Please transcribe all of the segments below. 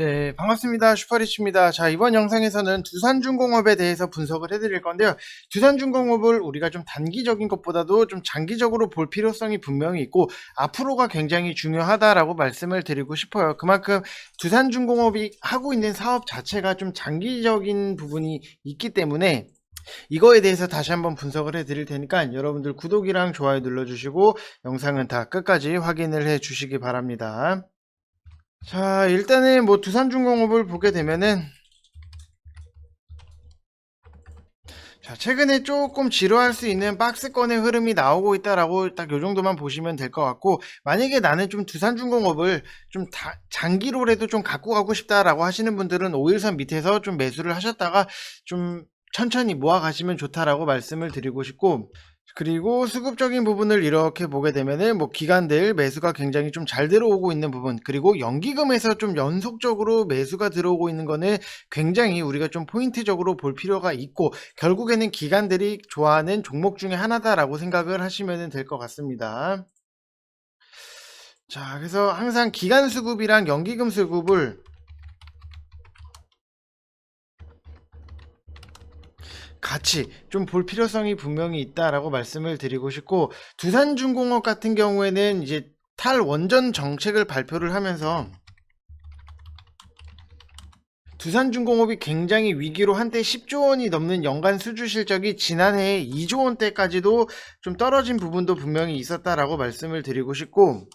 네, 반갑습니다. 슈퍼리치입니다. 자, 이번 영상에서는 두산중공업에 대해서 분석을 해드릴 건데요. 두산중공업을 우리가 좀 단기적인 것보다도 좀 장기적으로 볼 필요성이 분명히 있고, 앞으로가 굉장히 중요하다라고 말씀을 드리고 싶어요. 그만큼 두산중공업이 하고 있는 사업 자체가 좀 장기적인 부분이 있기 때문에, 이거에 대해서 다시 한번 분석을 해 드릴 테니까 여러분들 구독이랑 좋아요 눌러주시고 영상은 다 끝까지 확인을 해 주시기 바랍니다. 자, 일단은 뭐 두산중공업을 보게 되면은 자, 최근에 조금 지루할 수 있는 박스권의 흐름이 나오고 있다라고 딱 요 정도만 보시면 될 것 같고 만약에 나는 좀 두산중공업을 좀 다, 장기로라도 좀 갖고 가고 싶다라고 하시는 분들은 5일선 밑에서 좀 매수를 하셨다가 좀 천천히 모아 가시면 좋다라고 말씀을 드리고 싶고 그리고 수급적인 부분을 이렇게 보게 되면은 뭐 기관들 매수가 굉장히 좀 잘 들어오고 있는 부분 그리고 연기금에서 좀 연속적으로 매수가 들어오고 있는 거는 굉장히 우리가 좀 포인트적으로 볼 필요가 있고 결국에는 기관들이 좋아하는 종목 중에 하나다라고 생각을 하시면 될 것 같습니다. 자, 그래서 항상 기간 수급이랑 연기금 수급을 같이 좀 볼 필요성이 분명히 있다라고 말씀을 드리고 싶고 두산중공업 같은 경우에는 이제 탈원전 정책을 발표를 하면서 두산중공업이 굉장히 위기로 한때 10조 원이 넘는 연간 수주 실적이 지난해 2조 원대까지도 좀 떨어진 부분도 분명히 있었다라고 말씀을 드리고 싶고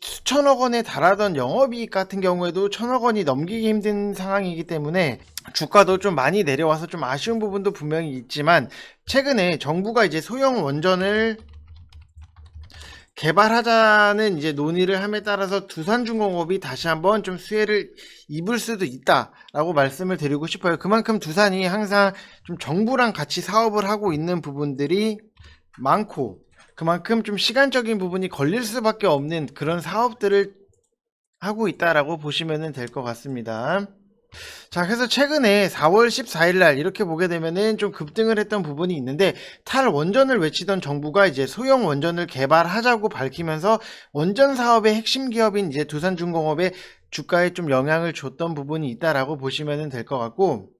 수천억 원에 달하던 영업이익 같은 경우에도 천억 원이 넘기기 힘든 상황이기 때문에 주가도 좀 많이 내려와서 좀 아쉬운 부분도 분명히 있지만 최근에 정부가 이제 소형 원전을 개발하자는 이제 논의를 함에 따라서 두산중공업이 다시 한번 좀 수혜를 입을 수도 있다라고 말씀을 드리고 싶어요. 그만큼 두산이 항상 좀 정부랑 같이 사업을 하고 있는 부분들이 많고 그만큼 좀 시간적인 부분이 걸릴 수밖에 없는 그런 사업들을 하고 있다라고 보시면 될 것 같습니다. 자, 그래서 최근에 4월 14일 날 이렇게 보게 되면은 좀 급등을 했던 부분이 있는데 탈 원전을 외치던 정부가 이제 소형 원전을 개발하자고 밝히면서 원전 사업의 핵심 기업인 이제 두산중공업의 주가에 좀 영향을 줬던 부분이 있다라고 보시면 될 것 같고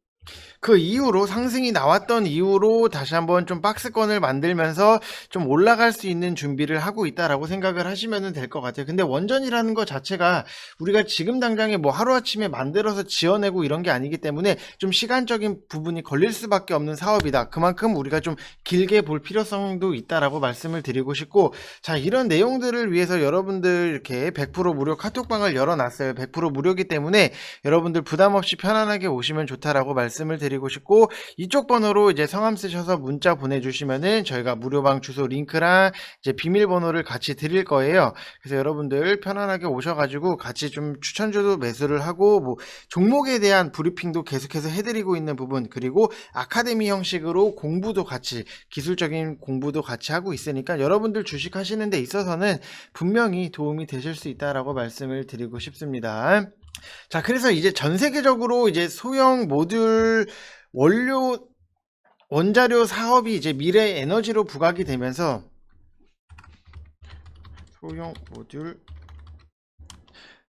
그 이후로 상승이 나왔던 이후로 다시 한번 좀 박스권을 만들면서 좀 올라갈 수 있는 준비를 하고 있다라고 생각을 하시면 될 것 같아요. 근데 원전이라는 것 자체가 우리가 지금 당장에 뭐 하루아침에 만들어서 지어내고 이런 게 아니기 때문에 좀 시간적인 부분이 걸릴 수밖에 없는 사업이다. 그만큼 우리가 좀 길게 볼 필요성도 있다라고 말씀을 드리고 싶고 자 이런 내용들을 위해서 여러분들 이렇게 100% 무료 카톡방을 열어놨어요. 100% 무료기 때문에 여러분들 부담 없이 편안하게 오시면 좋다라고 말씀 을 드리고 드리고 싶고 이쪽 번호로 이제 성함 쓰셔서 문자 보내주시면은 저희가 무료방 주소 링크랑 이제 비밀번호를 같이 드릴 거예요. 그래서 여러분들 편안하게 오셔가지고 같이 좀 추천주도 매수를 하고 뭐 종목에 대한 브리핑도 계속해서 해드리고 있는 부분 그리고 아카데미 형식으로 공부도 같이 기술적인 공부도 같이 하고 있으니까 여러분들 주식 하시는 데 있어서는 분명히 도움이 되실 수 있다라고 말씀을 드리고 싶습니다. 자, 그래서 이제 전 세계적으로 이제 소형 모듈 원료 원자료 사업이 이제 미래 에너지로 부각이 되면서 소형 모듈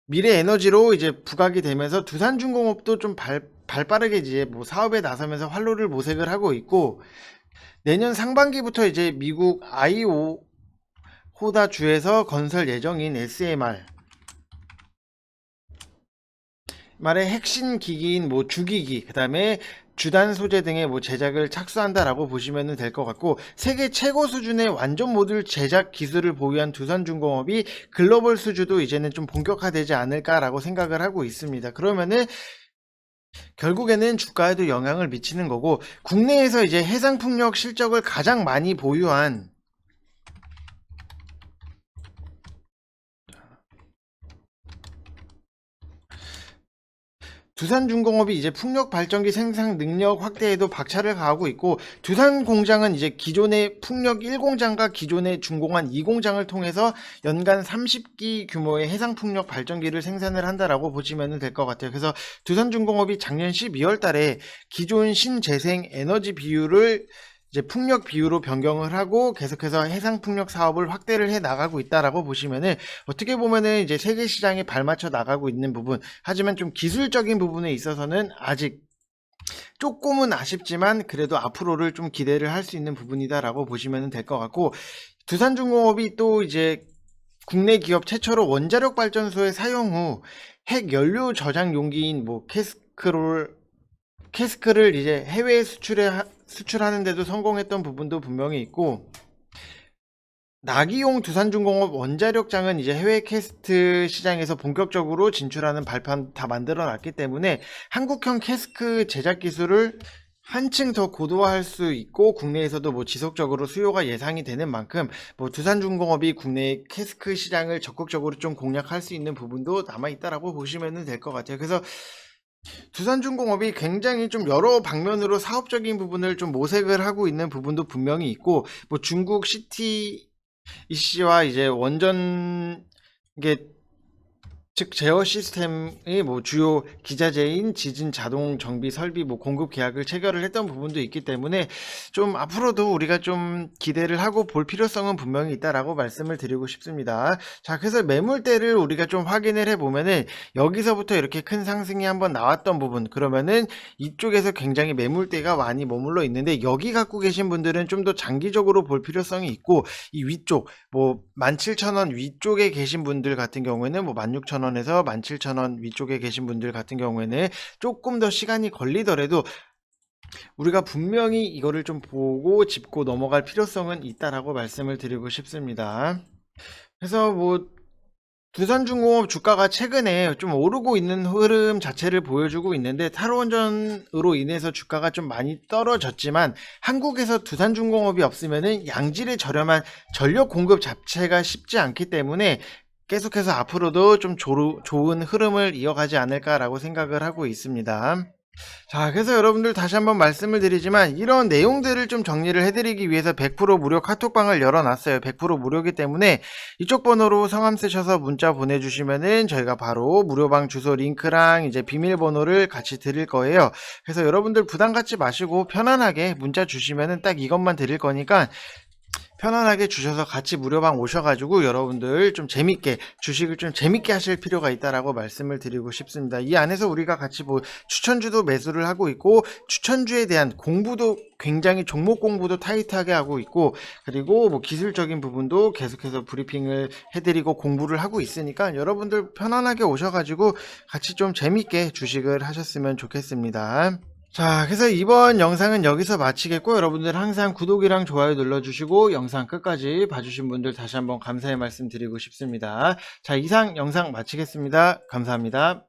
미래 에너지로 이제 부각이 되면서 두산중공업도 좀 발, 발빠르게 이제 뭐 사업에 나서면서 활로를 모색을 하고 있고 내년 상반기부터 이제 미국 IO 호다 주에서 건설 예정인 SMR 말의 핵심 기기인 뭐 주기기, 그 다음에 주단 소재 등의 뭐 제작을 착수한다라고 보시면 될 것 같고 세계 최고 수준의 완전 모듈 제작 기술을 보유한 두산중공업이 글로벌 수주도 이제는 좀 본격화되지 않을까라고 생각을 하고 있습니다. 그러면은 결국에는 주가에도 영향을 미치는 거고 국내에서 이제 해상풍력 실적을 가장 많이 보유한 두산중공업이 이제 풍력 발전기 생산 능력 확대에도 박차를 가하고 있고 두산 공장은 이제 기존의 풍력 1공장과 기존의 중공한 2공장을 통해서 연간 30기 규모의 해상 풍력 발전기를 생산을 한다라고 보시면 될 것 같아요. 그래서 두산중공업이 작년 12월 달에 기존 신재생 에너지 비율을 이제 풍력 비율로 변경을 하고 계속해서 해상 풍력 사업을 확대를 해 나가고 있다라고 보시면은 어떻게 보면은 이제 세계 시장에 발맞춰 나가고 있는 부분 하지만 좀 기술적인 부분에 있어서는 아직 조금은 아쉽지만 그래도 앞으로를 좀 기대를 할 수 있는 부분이다라고 보시면 될 것 같고 두산중공업이 또 이제 국내 기업 최초로 원자력 발전소의 사용 후 핵 연료 저장 용기인 뭐 캐스크롤 캐스크를 이제 해외에 수출해 수출하는데도 성공했던 부분도 분명히 있고 나기용 두산중공업 원자력장은 이제 해외 캐스트 시장에서 본격적으로 진출하는 발판 다 만들어 놨기 때문에 한국형 캐스크 제작 기술을 한층 더 고도화할 수 있고 국내에서도 뭐 지속적으로 수요가 예상이 되는 만큼 뭐 두산중공업이 국내 캐스크 시장을 적극적으로 좀 공략할 수 있는 부분도 남아 있다라고 보시면 될 것 같아요. 그래서 두산중공업이 굉장히 좀 여러 방면으로 사업적인 부분을 좀 모색을 하고 있는 부분도 분명히 있고 뭐 중국 시티 이씨와 이제 원전 이게 즉 제어 시스템의 뭐 주요 기자재인 지진 자동 정비 설비 뭐 공급 계약을 체결을 했던 부분도 있기 때문에 좀 앞으로도 우리가 좀 기대를 하고 볼 필요성은 분명히 있다라고 말씀을 드리고 싶습니다. 자, 그래서 매물대를 우리가 좀 확인을 해 보면은 여기서부터 이렇게 큰 상승이 한번 나왔던 부분 그러면은 이쪽에서 굉장히 매물대가 많이 머물러 있는데 여기 갖고 계신 분들은 좀 더 장기적으로 볼 필요성이 있고 이 위쪽 뭐 17,000원 위쪽에 계신 분들 같은 경우에는 뭐 16,000원 에서 17,000원 위쪽에 계신 분들 같은 경우에는 조금 더 시간이 걸리더라도 우리가 분명히 이거를 좀 보고 짚고 넘어갈 필요성은 있다라고 말씀을 드리고 싶습니다. 그래서 뭐 두산중공업 주가가 최근에 좀 오르고 있는 흐름 자체를 보여주고 있는데 탈원전으로 인해서 주가가 좀 많이 떨어졌지만 한국에서 두산중공업이 없으면은 양질의 저렴한 전력 공급 자체가 쉽지 않기 때문에 계속해서 앞으로도 좀 조, 좋은 흐름을 이어가지 않을까라고 생각을 하고 있습니다. 자, 그래서 여러분들 다시 한번 말씀을 드리지만 이런 내용들을 좀 정리를 해드리기 위해서 100% 무료 카톡방을 열어놨어요. 100% 무료이기 때문에 이쪽 번호로 성함 쓰셔서 문자 보내주시면은 저희가 바로 무료방 주소 링크랑 이제 비밀번호를 같이 드릴 거예요. 그래서 여러분들 부담 갖지 마시고 편안하게 문자 주시면은 딱 이것만 드릴 거니까 편안하게 주셔서 같이 무료방 오셔가지고 여러분들 좀 재밌게 주식을 좀 재밌게 하실 필요가 있다라고 말씀을 드리고 싶습니다. 이 안에서 우리가 같이 뭐 추천주도 매수를 하고 있고 추천주에 대한 공부도 굉장히 종목 공부도 타이트하게 하고 있고 그리고 뭐 기술적인 부분도 계속해서 브리핑을 해드리고 공부를 하고 있으니까 여러분들 편안하게 오셔가지고 같이 좀 재밌게 주식을 하셨으면 좋겠습니다. 자, 그래서 이번 영상은 여기서 마치겠고 여러분들 항상 구독이랑 좋아요 눌러주시고 영상 끝까지 봐주신 분들 다시 한번 감사의 말씀 드리고 싶습니다. 자, 이상 영상 마치겠습니다. 감사합니다.